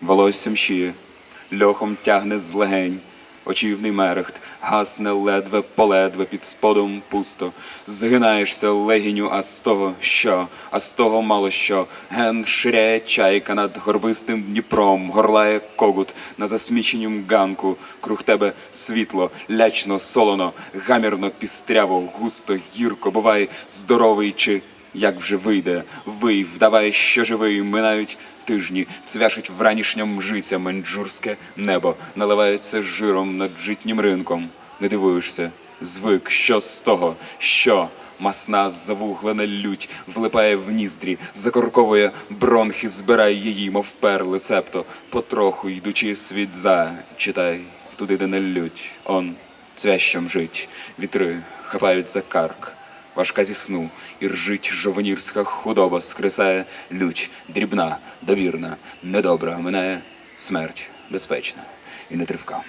волоссям шиє, льохом тягне з легень, очівний мерехт, гасне ледве поледве під сподом пусто. Згинаєшся легіню, а з того що, а з того мало що. Ген ширяє чайка над горбистим Дніпром, горлає когут на засміченім ганку. Круг тебе світло, лячно, солоно, гамірно, пістряво, густо, гірко, бувай здоровий чи як вже вийде, вий, вдавай, що живий, минають тижні, цвяшить вранішньом жиця менджурське небо, наливається жиром над житнім ринком. Не дивуєшся, звик, що з того, що? Масна завуглена лють, влипає в ніздрі, закорковує бронхи, збирає її, мов перли, цепто, потроху йдучи світ за, читай, туди, де не лють, он цвящем жить, вітри хапають за карк важка зі сну, і ржить жовнірська худоба, скресає лють, дрібна, довірна, недобра, минає смерть безпечна і нетривка.